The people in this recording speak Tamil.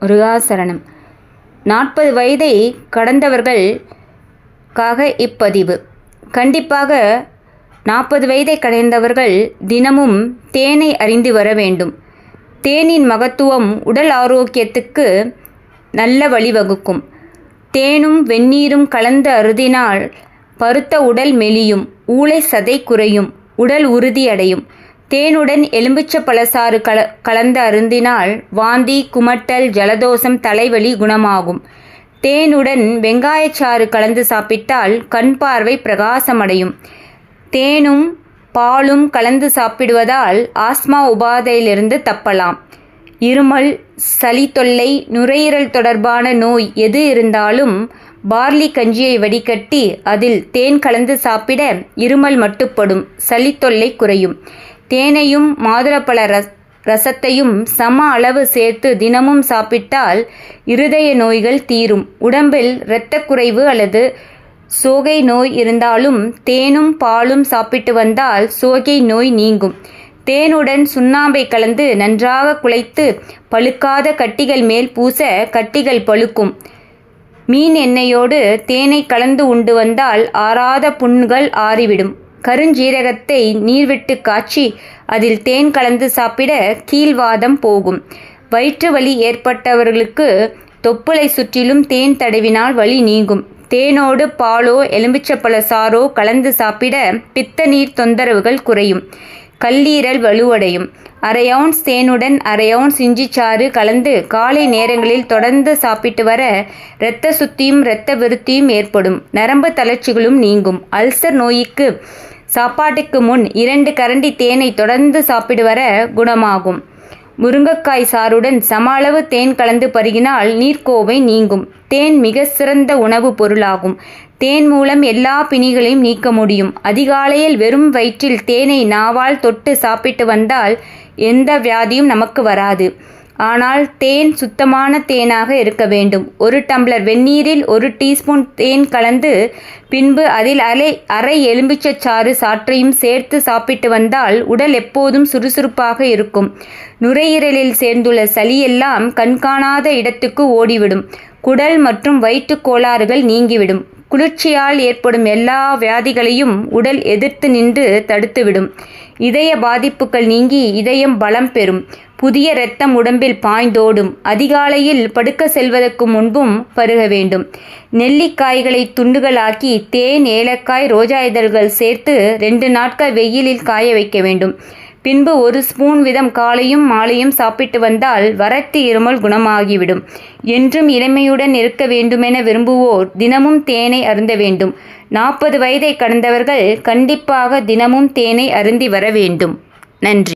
முருகாசரணம். நாற்பது வயதை கடந்தவர்களுக்காக இப்பதிவு. கண்டிப்பாக நாற்பது வயதை கடந்தவர்கள் தினமும் தேனை அறிந்து வர வேண்டும். தேனின் மகத்துவம் உடல் ஆரோக்கியத்துக்கு நல்ல வழிவகுக்கும் தேனும் வெந்நீரும் கலந்து அருதினால் பருத்த உடல் மெலியும் ஊளை சதை குறையும் உடல் உறுதியடையும் தேனுடன் எலும்பிச்ச பழசாறு கல கலந்து அருந்தினால் வாந்தி குமட்டல் ஜலதோஷம் தலைவலி குணமாகும். தேனுடன் வெங்காயச்சாறு கலந்து சாப்பிட்டால் கண் பார்வை பிரகாசமடையும். தேனும் பாலும் கலந்து சாப்பிடுவதால் ஆஸ்மா உபாதையிலிருந்து தப்பலாம். இருமல் சளி தொல்லை நுரையீரல் தொடர்பான நோய் எது இருந்தாலும் பார்லி கஞ்சியை வடிகட்டி அதில் தேன் கலந்து சாப்பிட இருமல் மட்டுப்படும் சளி தொல்லை குறையும். தேனையும் மாதுளப்பழ ரஸ் ரசத்தையும் சம அளவு சேர்த்து தினமும் சாப்பிட்டால் இருதய நோய்கள் தீரும். உடம்பில் இரத்தக்குறைவு அல்லது சோகை நோய் இருந்தாலும் தேனும் பாலும் சாப்பிட்டு வந்தால் சோகை நோய் நீங்கும். தேனுடன் சுண்ணாம்பை கலந்து நன்றாக குழைத்து பழுக்காத கட்டிகள் மேல் பூச கட்டிகள் பழுக்கும். மீன் எண்ணெயோடு தேனை கலந்து உண்டு வந்தால் ஆறாத புண்கள் ஆறிவிடும். கருஞ்சீரகத்தை நீர்விட்டு காய்ச்சி அதில் தேன் கலந்து சாப்பிட கீழ்வாதம் போகும். வயிற்று வலி ஏற்பட்டவர்களுக்கு தொப்புளை சுற்றிலும் தேன் தடவினால் வலி நீங்கும். தேனோடு பாலோ எலும்பிச்சப்பழ சாறோ கலந்து சாப்பிட பித்த நீர் தொந்தரவுகள் குறையும். கல்லீரல் வலுவடையும். அரை அவுன்ஸ் தேனுடன் அரை அவுன்ஸ் இஞ்சிச்சாறு கலந்து காலை நேரங்களில் தொடர்ந்து சாப்பிட்டு வர இரத்த சுத்தியும் இரத்த விருத்தியும் ஏற்படும். நரம்பு தளர்ச்சிகளும் நீங்கும். அல்சர் நோய்க்கு சாப்பாட்டுக்கு முன் இரண்டு கரண்டி தேனை தொடர்ந்து சாப்பிடு வர குணமாகும். முருங்கைக்காய் சாறுடன் சம அளவு தேன் கலந்து பருகினால் நீர்க்கோவை நீங்கும். தேன் மிக சிறந்த உணவுப் பொருளாகும். தேன் மூலம் எல்லா பிணிகளையும் நீக்க முடியும். அதிகாலையில் வெறும் வயிற்றில் தேனை நாவால் தொட்டு சாப்பிட்டு வந்தால் எந்த வியாதியும் நமக்கு வராது. ஆனால் தேன் சுத்தமான தேனாக இருக்க வேண்டும். ஒரு டம்ளர் வெந்நீரில் ஒரு டீஸ்பூன் தேன் கலந்து பின்பு அதில் அரை அரை எலும்பிச்சச்சாறு சாற்றையும் சேர்த்து சாப்பிட்டு வந்தால் உடல் எப்போதும் சுறுசுறுப்பாக இருக்கும். நுரையீரலில் சேர்ந்துள்ள சளியெல்லாம் கண்காணாத இடத்துக்கு ஓடிவிடும். குடல் மற்றும் வயிற்றுக் கோளாறுகள் நீங்கிவிடும். குளிர்ச்சியால் ஏற்படும் எல்லா வியாதிகளையும் உடல் எதிர்த்து நின்று தடுத்துவிடும். இதய பாதிப்புகள் நீங்கி இதயம் பலம் பெறும். புதிய இரத்தம் உடம்பில் பாய்ந்தோடும். அதிகாலையில் படுக்க செல்வதற்கு முன்பும் பருக வேண்டும். நெல்லிக்காய்களை துண்டுகளாக்கி தேன் ஏலக்காய் ரோஜா இதழ்கள் சேர்த்து ரெண்டு நாட்கள் வெயிலில் காய வைக்க வேண்டும். பின்பு ஒரு ஸ்பூன் விதம் காலையும் மாலையும் சாப்பிட்டு வந்தால் வரத்து இருமல் குணமாகிவிடும். என்றும் இளமையுடன் இருக்க வேண்டுமென விரும்புவோர் தினமும் தேனை அருந்த வேண்டும். நாற்பது வயதை கடந்தவர்கள் கண்டிப்பாக தினமும் தேனை அருந்தி வர வேண்டும். நன்றி.